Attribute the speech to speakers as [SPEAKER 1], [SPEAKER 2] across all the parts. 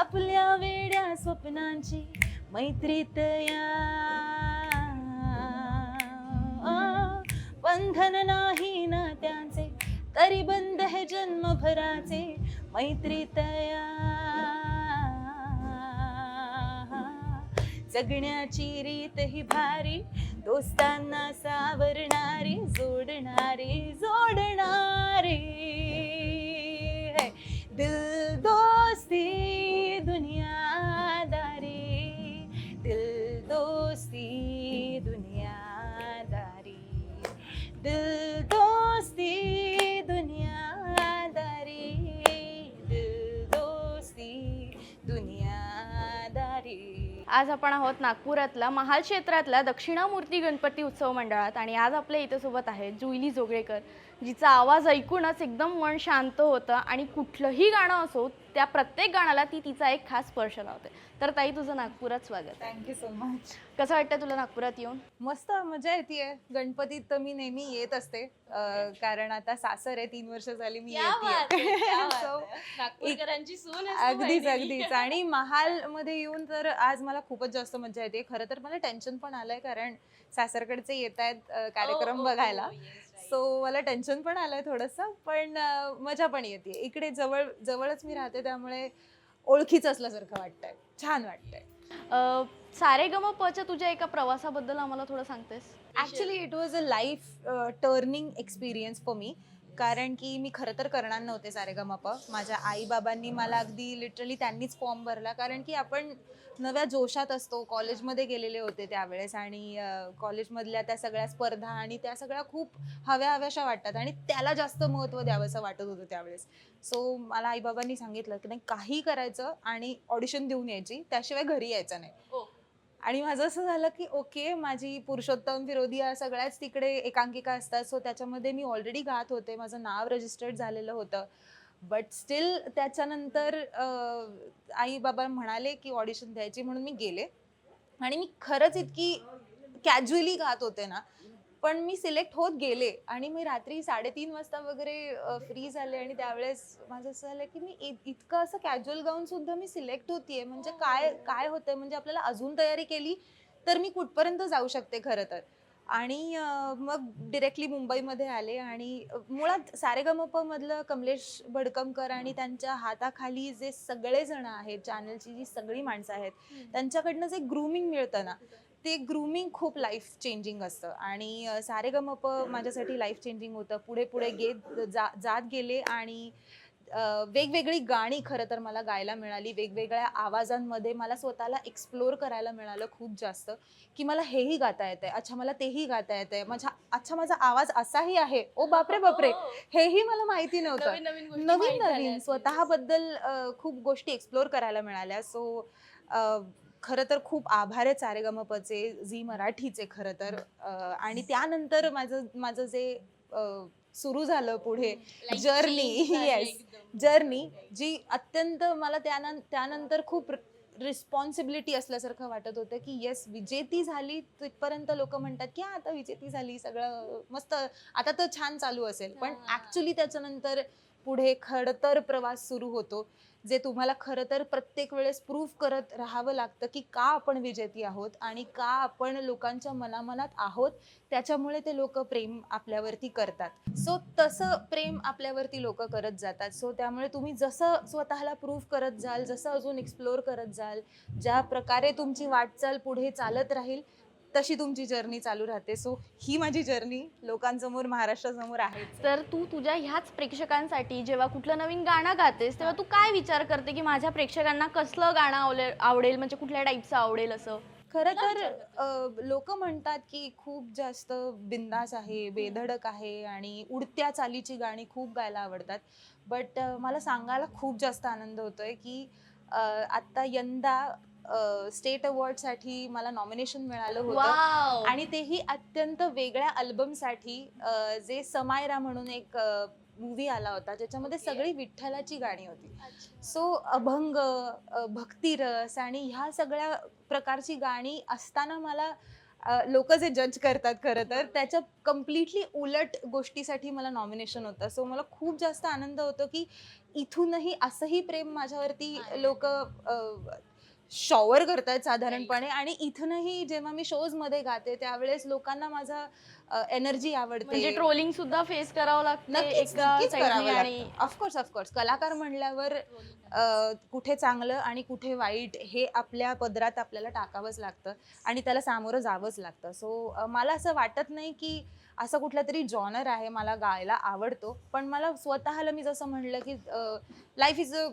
[SPEAKER 1] आपल्या वेड्या स्वप्नांची मैत्री तया बंधन नाही ना त्यांचे तरी बंद हे जन्मभराचे मैत्री तया जगण्याची रीत ही भारी दोस्तांना सावरणारी जोडणारी जोडणारी. दिल दोस्ती. दुनियादारी दिल दोस्ती दुनियादारी दिल दोस्ती दुनियादारी दिल दोस्ती दुनियादारी
[SPEAKER 2] आज आपण आहोत नागपुरातला महाल क्षेत्रातल्या दक्षिणामूर्ती गणपती उत्सव मंडळात आणि आज आपल्या इथे सोबत आहे जुईली जोगळेकर. जिचा आवाज ऐकूनच एकदम मन शांत होतं आणि कुठलंही गाणं असो त्या प्रत्येक गाण्याला ती तिचा एक खास स्पर्श लावते. तर ताई तुझं नागपुरात स्वागत
[SPEAKER 1] थँक्यू सो मच
[SPEAKER 2] कसं वाटतं तुला नागपुरात येऊन?
[SPEAKER 1] मस्त मजा येते गणपतीत तर मी नेहमी येत असते. अं, कारण आता सासर आहे तीन वर्ष झाली मी येते So,
[SPEAKER 3] नागपूरकरांची सून
[SPEAKER 1] अगदीच अगदीच. आणि महाल मध्ये येऊन तर आज मला खूपच जास्त मजा येते. खरं तर मला टेन्शन पण आलंय कारण सासरकडचे येत आहेत
[SPEAKER 3] हो,
[SPEAKER 1] कार्यक्रम बघायला. सो मला टेन्शन पण आलंय थोडस पण मजा पण येते. इकडे जवळ जवळच मी राहते त्यामुळे ओळखीच असल्यासारखं वाटतंय. छान वाटतंय.
[SPEAKER 2] सारे गम पच्या तुझ्या एका प्रवासाबद्दल आम्हाला थोडं सांगतेस?
[SPEAKER 1] Actually it was a life turning experience for me कारण की मी खरं तर करणार नव्हते सारेगमप माझ्या आई बाबांनी मला अगदी लिटरली त्यांनीच फॉर्म भरला. कारण की आपण नव्या जोशात असतो. कॉलेजमध्ये गेलेले होते त्यावेळेस आणि कॉलेजमधल्या त्या सगळ्या स्पर्धा आणि त्या सगळ्या खूप हव्या हव्याशा वाटतात आणि त्याला जास्त महत्त्व द्यावंसं वाटत होतं त्यावेळेस. सो मला आईबाबांनी सांगितलं की नाही काही करायचं आणि ऑडिशन देऊन यायची. त्याशिवाय घरी यायचं नाही.
[SPEAKER 3] हो.
[SPEAKER 1] आणि माझं असं झालं की ओके माझी पुरुषोत्तम विरोधी या सगळ्याच तिकडे एकांकिका असतात. सो त्याच्यामध्ये मी ऑलरेडी गात होते. माझं नाव रजिस्टर्ड झालेलं होतं. बट स्टील त्याच्यानंतर आई बाबा म्हणाले की ऑडिशन द्यायची म्हणून मी गेले. आणि मी खरंच इतकी कॅज्युअली गात होते ना पण मी सिलेक्ट होत गेले आणि मी रात्री साडेतीन वाजता वगैरे फ्री झाले आणि त्यावेळेस माझं असं झालं की मी इत- इतकं असं कॅज्युअल गाऊन सुद्धा मी सिलेक्ट होतीये. म्हणजे काय काय होतंय? म्हणजे आपल्याला अजून तयारी केली तर मी कुठपर्यंत जाऊ शकते खरं तर? आणि मग डिरेक्टली मुंबईमध्ये आले आणि मुळात सारेगमप मधलं कमलेश भडकमकर आणि त्यांच्या हाताखाली जे सगळे जण आहेत चॅनलची जी सगळी माणसं आहेत त्यांच्याकडनं जे ग्रुमिंग मिळतं ना ते ग्रुमिंग खूप लाईफ चेंजिंग असतं. आणि अं, सारेगमप माझ्यासाठी लाईफ चेंजिंग होतं. पुढे पुढे गेत जा जात गेले आणि वेगवेगळी गाणी खरं तर मला गायला मिळाली. वेगवेगळ्या आवाजांमध्ये मला स्वतःला एक्सप्लोर करायला मिळालं खूप जास्त की मला हेही गाता येतंय. अच्छा मला तेही गाता येतंय. माझा अच्छा माझा आवाज असाही आहे. ओ बापरे बापरे. हेही मला माहिती नव्हतं.
[SPEAKER 3] नवीन नवीन.
[SPEAKER 1] स्वतःबद्दल खूप गोष्टी एक्सप्लोर करायला मिळाल्या. सो खरं तर खूप आभार आहे सारेगमपचे झी मराठीचे खरं तर आणि त्यानंतर माझं माझं जे सुरू झालं पुढे yes.
[SPEAKER 3] एकदम.
[SPEAKER 1] जर्नी जी अत्यंत मला त्यानं त्यानंतर खूप रिस्पॉन्सिबिलिटी असल्यासारखं वाटत होतं की येस विजेती झाली तिथपर्यंत लोक म्हणतात की आता विजेती झाली सगळं मस्त आता तर छान चालू असेल पण. ऍक्च्युली त्याच्यानंतर पुढे खडतर प्रवास सुरू होतो जे तुम्हाला खरं तर प्रत्येक वेळेस प्रूव्ह करत राहावं लागतं की का आपण विजेती आहोत आणि का आपण लोकांच्या मनामनात आहोत त्याच्यामुळे ते लोक प्रेम आपल्यावरती करतात. सो तसं प्रेम आपल्यावरती लोक करत जातात. सो त्यामुळे तुम्ही जसं स्वतःला प्रूव्ह करत जाल जसं अजून एक्सप्लोअर करत जाल ज्या प्रकारे तुमची वाटचाल पुढे चालत राहील तशी तुमची जर्नी चालू राहते. सो ही माझी जर्नी लोकांसमोर महाराष्ट्रासमोर आहे.
[SPEAKER 2] तर तू तुझ्या ह्याच प्रेक्षकांसाठी जेव्हा कुठलं नवीन गाणं गातेस तेव्हा तू काय विचार करते की माझ्या प्रेक्षकांना कसलं गाणं आवडेल आवडेल? म्हणजे कुठल्या टाईपचं आवडेल असं?
[SPEAKER 1] खरं तर लोक म्हणतात की खूप जास्त बिंदास आहे बेधडक आहे आणि उडत्या चालीची गाणी खूप गायला आवडतात. बट मला सांगायला खूप जास्त आनंद होतोय की अ, आता यंदा स्टेट अवॉर्डसाठी मला नॉमिनेशन मिळालं होतं. आणि तेही अत्यंत वेगळ्या अल्बमसाठी जे समायरा म्हणून एक मूवी आला होता ज्याच्यामध्ये सगळी विठ्ठलाची गाणी होती. सो अभंग भक्तिरस आणि ह्या सगळ्या प्रकारची गाणी असताना मला लोक जे जज करतात खरं तर त्याच्या कम्प्लिटली उलट गोष्टीसाठी मला नॉमिनेशन होतं. सो मला खूप जास्त आनंद होतो की इथूनही असंही प्रेम माझ्यावरती लोक शॉवर करतायत साधारणपणे. आणि इथूनही जेव्हा मी शोजमध्ये गाते त्यावेळेस लोकांना माझा एनर्जी आवडते.
[SPEAKER 2] म्हणजे ट्रोलिंग सुद्धा फेस करावं लागतं
[SPEAKER 1] ऑफकोर्स ऑफकोर्स कलाकार म्हणल्यावर कुठे चांगलं आणि कुठे वाईट हे आपल्या पदरात आपल्याला टाकावंच लागतं आणि त्याला सामोरं जावंच लागतं. सो मला असं वाटत नाही की असं कुठला तरी जॉनर आहे मला गायला आवडतो. पण मला स्वतःला मी जसं म्हणलं की लाईफ इज अ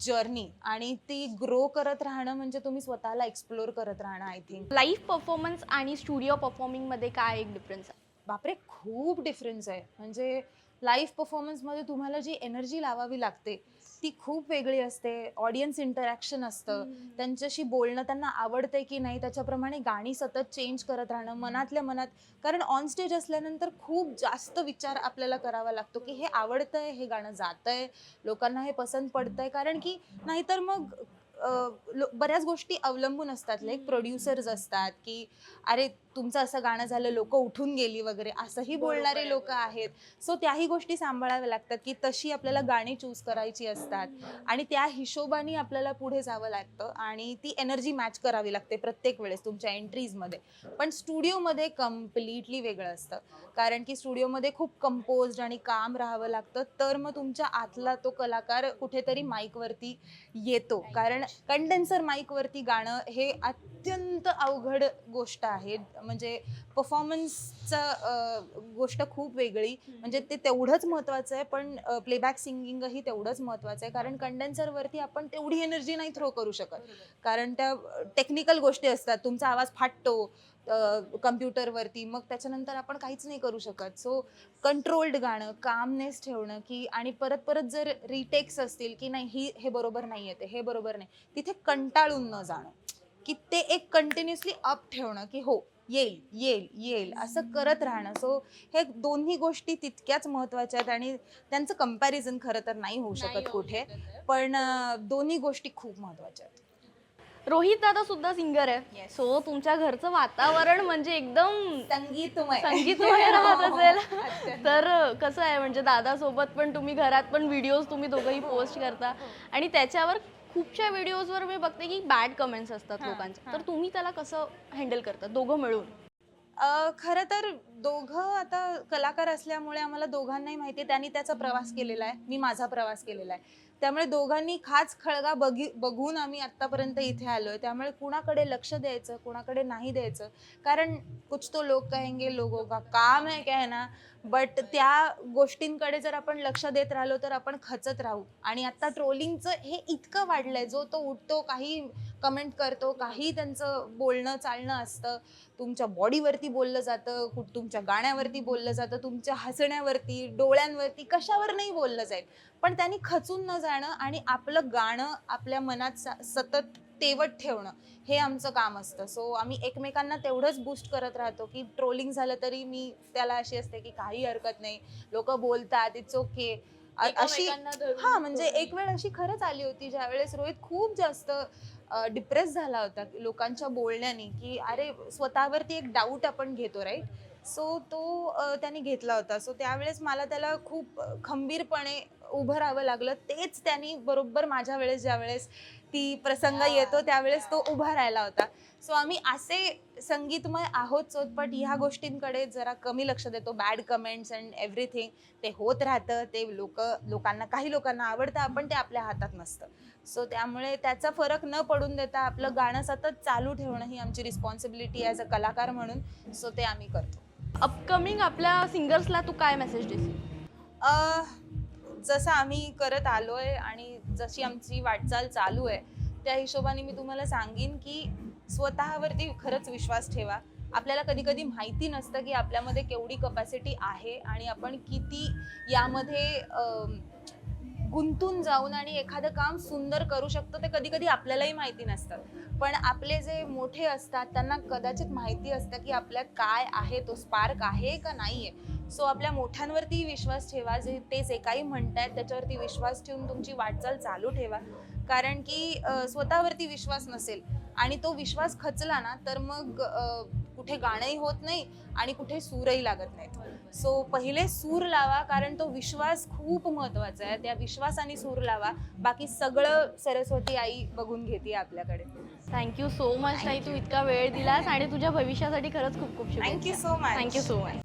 [SPEAKER 1] जर्नी आणि ती ग्रो करत राहणं म्हणजे तुम्ही स्वतःला एक्सप्लोर करत राहणं आय थिंक
[SPEAKER 2] लाईव्ह परफॉर्मन्स आणि स्टुडिओ परफॉर्मिंगमध्ये काय एक डिफरन्स आहे?
[SPEAKER 1] बापरे खूप डिफरन्स आहे. म्हणजे लाईव्ह परफॉर्मन्समध्ये तुम्हाला जी एनर्जी लावावी लागते ती खूप वेगळी असते. ऑडियन्स इंटरॅक्शन असतं. त्यांच्याशी बोलणं त्यांना आवडतंय की नाही त्याच्याप्रमाणे गाणी सतत चेंज करत राहणं मनातल्या मनात. कारण ऑन स्टेज असल्यानंतर खूप जास्त विचार आपल्याला करावा लागतो की हे आवडतंय हे गाणं जातंय लोकांना हे पसंत पडतंय. कारण की नाहीतर मग बऱ्याच गोष्टी अवलंबून असतात. लाईक प्रोड्युसर्स असतात की अरे तुमचं असं गाणं झालं लोक उठून गेली वगैरे असंही बोलणारे लोक आहेत. सो त्याही गोष्टी सांभाळाव्या लागतात की तशी आपल्याला गाणी चूज करायची असतात. आणि त्या हिशोबाने आपल्याला पुढे जावं लागतं आणि ती एनर्जी मॅच करावी लागते प्रत्येक वेळेस तुमच्या एंट्रीजमध्ये पण स्टुडिओमध्ये कम्प्लिटली वेगळं असतं. कारण की स्टुडिओमध्ये खूप कंपोज्ड आणि काम राहावं लागतं. तर मग तुमच्या आतला तो कलाकार कुठेतरी माईकवरती येतो. कारण कंडेन्सर माईकवरती गाणं हे अत्यंत अवघड गोष्ट आहे. म्हणजे परफॉर्मन्सचं गोष्ट खूप वेगळी. म्हणजे ते तेवढंच महत्त्वाचं आहे पण प्लेबॅक सिंगिंगही तेवढंच महत्त्वाचं आहे. कारण कंडेन्सरवरती आपण तेवढी एनर्जी नाही थ्रो करू शकत. कारण त्या टेक्निकल गोष्टी असतात. तुमचा आवाज फाटतो कम्प्युटरवरती मग त्याच्यानंतर आपण काहीच नाही करू शकत. सो कंट्रोल्ड गाणं कामनेस ठेवणं की आणि परत परत जर रिटेक्स असतील की नाही ही हे बरोबर नाही येते हे बरोबर नाही. तिथे कंटाळून न जाणं. की ते एक कंटिन्युअसली अप ठेवणं की हो येईल येईल येईल असं करत राहणं. सो हे दोन्ही गोष्टी तितक्याच महत्त्वाच्या आहेत आणि त्यांचं कंपॅरिझन खरं तर नाही होऊ शकत कुठे. पण दोन्ही गोष्टी खूप महत्त्वाच्या आहेत.
[SPEAKER 2] रोहित दादा सुद्धा सिंगर आहे.
[SPEAKER 1] Yes.
[SPEAKER 2] सो तुमच्या घरचं वातावरण म्हणजे एकदम
[SPEAKER 1] संगीतमय.
[SPEAKER 2] संगीतमय राहत असेल.
[SPEAKER 1] अत्यंत.
[SPEAKER 2] तर कसं आहे? म्हणजे दादासोबत पण तुम्ही घरात पण व्हिडिओज तुम्ही दोघंही पोस्ट करता. आणि त्याच्यावर खूपशा व्हिडिओजवर मी बघते की बॅड कमेंट्स असतात
[SPEAKER 1] हां,
[SPEAKER 2] लोकांच्या
[SPEAKER 1] हां.
[SPEAKER 2] तर तुम्ही त्याला कसं हँडल करता दोघं मिळून?
[SPEAKER 1] अ, खरं तर दोघं आता कलाकार असल्यामुळे आम्हाला दोघांनाही माहिती आहे. त्यांनी त्याचा प्रवास केलेला आहे. मी माझा प्रवास केलेला आहे. त्यामुळे दोघांनी खास खळगा बघी बघून आम्ही आत्तापर्यंत इथे आलोय. त्यामुळे कुणाकडे लक्ष द्यायचं कुणाकडे नाही द्यायचं? कारण कुछ तो लोक कहेंगे लोगों का काम है कहना. बट त्या गोष्टींकडे जर आपण लक्ष देत राहिलो तर आपण खचत राहू. आणि आता ट्रोलिंगचं हे इतकं वाढलंय जो तो उठतो काही कमेंट करतो काही त्यांचं बोलणं चालणं असतं. तुमच्या बॉडीवरती बोललं जातं कुठ तुमच्या गाण्यावरती बोललं जातं तुमच्या हसण्यावरती डोळ्यांवरती कशावर नाही बोललं जाईल. पण त्यांनी खचून न जाणं आणि आपलं गाणं आपल्या मनात सा- सतत तेवत ठेवणं हे आमचं काम असतं. सो आम्ही एकमेकांना तेवढंच बूस्ट करत राहतो की ट्रोलिंग झालं तरी मी त्याला अशी असते की काही हरकत नाही. लोक बोलतात इट्स ओके अशी हा म्हणजे एक वेळ अशी खरंच आली होती ज्या वेळेस रोहित खूप जास्त डिप्रेस झाला होता लोकांच्या बोलण्याने की अरे स्वतःवरती एक डाऊट आपण घेतो राईट सो तो त्याने घेतला होता. सो त्यावेळेस मला त्याला खूप खंबीरपणे उभं राहावं लागलं. तेच त्यांनी बरोबर माझ्या वेळेस ज्या वेळेस ती प्रसंग येतो त्यावेळेस तो उभा राहिला होता. सो आम्ही असे संगीतमय आहोत पण ह्या गोष्टींकडे जरा कमी लक्ष देतो. बॅड कमेंट्स अँड एव्हरीथिंग ते होत राहतं. ते लोक लोकांना काही लोकांना आवडतं. पण ते आपल्या हातात नसतं. सो त्यामुळे त्याचा फरक न पडून देता आपलं गाणं सतत चालू ठेवणं ही आमची रिस्पॉन्सिबिलिटी ॲज अ कलाकार म्हणून सो ते आम्ही करतो.
[SPEAKER 2] अपकमिंग आपल्या सिंगर्सला तू काय मेसेज देशील?
[SPEAKER 1] जसं आम्ही करत आलो आहे आणि जशी आमची वाटचाल चालू आहे त्या हिशोबाने मी तुम्हाला सांगेन की स्वतःवरती खरंच विश्वास ठेवा. आपल्याला कधी कधी माहिती नसतं की आपल्यामध्ये केवढी कपॅसिटी आहे आणि आपण किती यामध्ये गुंतून जाऊन आणि एखादं काम सुंदर करू शकतो ते कधी कधी आपल्यालाही माहिती नसतं. पण आपले जे मोठे असतात त्यांना कदाचित माहिती असतं की आपल्यात काय आहे तो स्पार्क आहे का नाही आहे सो आपल्या मोठ्यांवरती विश्वास ठेवा जे ते जे काही म्हणतायत त्याच्यावरती विश्वास ठेवून तुमची वाटचाल चालू ठेवा. कारण की स्वतःवरती विश्वास नसेल आणि तो विश्वास खचला ना तर मग कुठे गाणंही होत नाही आणि कुठे सूरही लागत नाहीत. सो पहिले सूर लावा कारण तो विश्वास खूप महत्त्वाचा आहे. त्या विश्वासाने सूर लावा. बाकी सगळं सरस्वती आई बघून घेते आपल्याकडे.
[SPEAKER 2] थँक्यू सो मच ताई. तू इतका वेळ दिलास आणि तुझ्या भविष्यासाठी खरंच खूप खूप
[SPEAKER 1] thank you so much
[SPEAKER 2] thank you so much